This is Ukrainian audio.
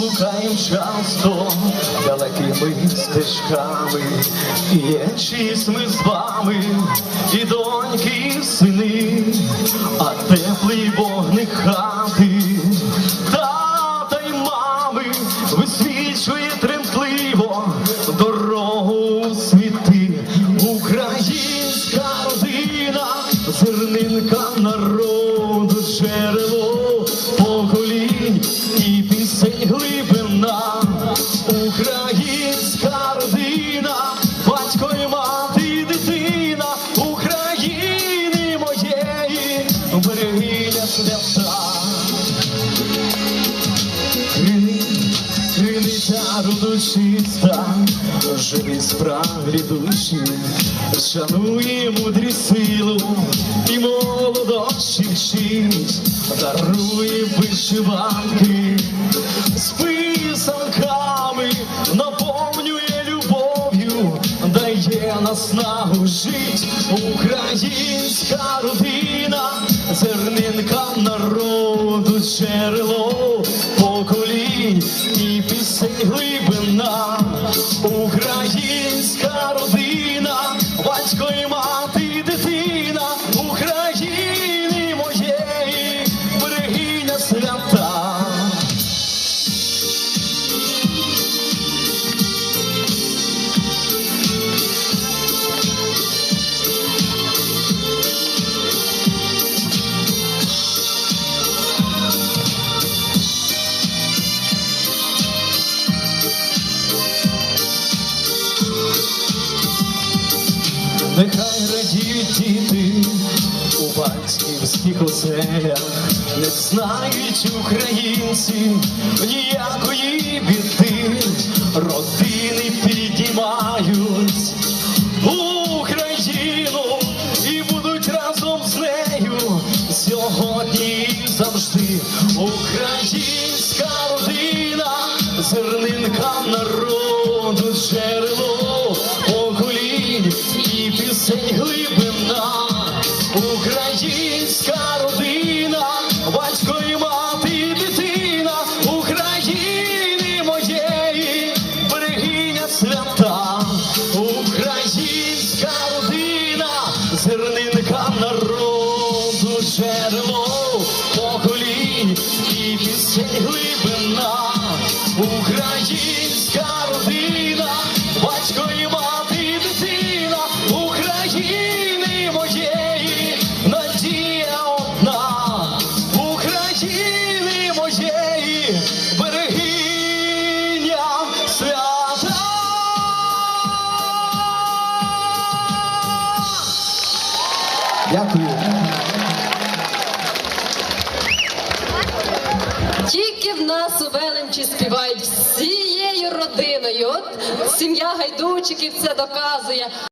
блукаєм часто далекими стежками, є чисть ми з вами, і доньки, і сини, а теплий вогник хати, тата й мами висвічує тремтливо дорогу світи, українська родина, зернинка народу, джерело українська родина, батько і мати, дитина, України моєї, берегиня свята. Крини, криниця роду чиста, живі справді душі, шанує мудрі силу і молодощі вчить, дарує вишиванки дає наснагу жить, українська родина, зернинка народу, джерело поколінь і пісень глибина, українська родина, батько і мати, діти у батьківських оселях, не знають українці ніякої біди, родини піднімають Україну і будуть разом з нею. Сьогодні і завжди. Українська родина, зернинка народу, джерело Українська родина, батько і мати, і дитина, України моєї, берегиня свята, українська родина, зернинка народу, джерело поколінь і пісень глибина, українська родина, Дякую. Тільки в нас у Веленчі співають всією родиною. От сім'я гайдучиків це доказує.